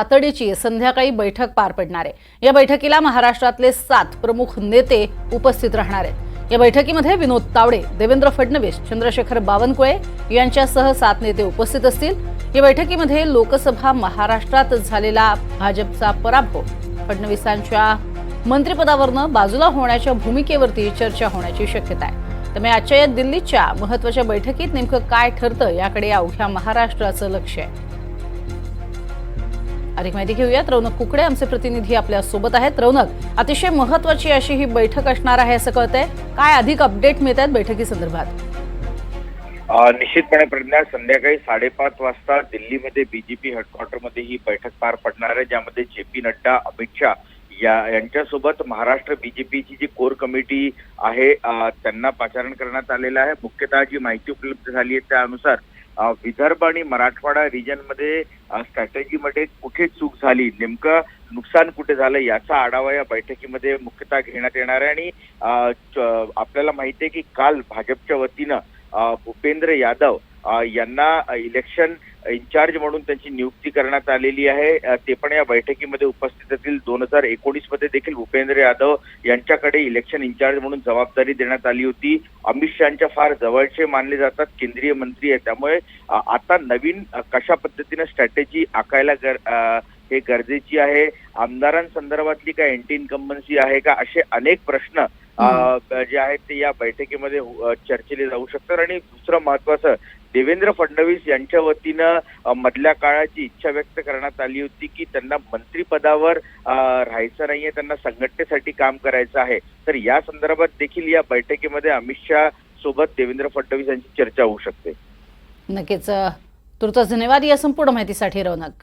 तातडीची संध्याकाळी बैठक पार पडणार आहे. या बैठकीला महाराष्ट्रातले सात प्रमुख नेते उपस्थित राहणार आहेत. या बैठकीमध्ये विनोद तावडे देवेंद्र फडणवीस चंद्रशेखर बावनकुळे यांच्यासह सात नेते उपस्थित असतील. या बैठकीमध्ये लोकसभा महाराष्ट्रात झालेला भाजपचा पराभव फडणवीसांच्या मंत्रिपदावरनं बाजूला होण्याच्या भूमिकेवरती चर्चा होण्याची शक्यता आहे. त्यामुळे आजच्या या दिल्लीच्या महत्त्वाच्या बैठकीत नेमकं काय ठरतं याकडे अवघ्या महाराष्ट्राचं लक्ष आहे. अधिक माहिती घेऊयात. रौनक कुकडे आमचे प्रतिनिधी आपल्यासोबत आहेत. रौनक अतिशय महत्वाची अशी ही बैठक असणार आहे असं कळतंय. काय अधिक अपडेट मिळत आहेत बैठकी संदर्भात निश्चितपणे प्रज्ञा संध्याकाळी साडेपाच वाजता दिल्लीमध्ये बीजेपी हेडक्वार्टरमध्ये ही बैठक पार पडणार आहे ज्यामध्ये जे पी नड्डा अमित शहा या यांच्यासोबत महाराष्ट्र बीजेपीची जी कोर कमिटी आहे त्यांना पाचारण करण्यात आलेलं आहे. मुख्यतः जी माहिती उपलब्ध झाली आहे त्यानुसार विदर्भ आणि मराठवाडा रिजनमध्ये स्ट्रॅटेजीमध्ये कुठे चूक झाली? नेमकं नुकसान कुठे झालं? याचा आढावा या बैठकीमध्ये मुख्यतः घेण्यात येणार आहे. आणि आपल्याला माहिती आहे की काल भाजपच्या वतीनं भूपेंद्र यादव यांना इलेक्शन इन्चार्ज म्हणून त्यांची नियुक्ती करण्यात आलेली आहे. ते पण या बैठकीमध्ये उपस्थित असतील. दोन हजार एकोणीसमध्ये देखील भूपेंद्र यादव यांच्याकडे इलेक्शन इन्चार्ज म्हणून जबाबदारी देण्यात आली होती. अमित शहाच्या फार जवळचे मानले जातात. केंद्रीय मंत्री आहे त्यामुळे आता नवीन कशा पद्धतीनं स्ट्रॅटेजी आखायला गर हे गरजेची आहे? आमदारांसंदर्भातली काय अँटी इन्कम्बन्सी आहे का? असे अनेक प्रश्न जे आहेत ते या बैठकीमध्ये चर्चेले जाऊ शकतात. आणि दुसरं महत्वाचं देवेंद्र फडणवीस यांच्या वतीनं मधल्या काळाची इच्छा व्यक्त करण्यात आली होती की त्यांना मंत्रीपदावर राहायचं नाहीये त्यांना संघटनेसाठी काम करायचं आहे. तर या संदर्भात देखील या बैठकीमध्ये अमित शहा सोबत देवेंद्र फडणवीस यांची चर्चा होऊ शकते. नक्कीच तुर्तास धन्यवाद या संपूर्ण माहितीसाठी रौनक.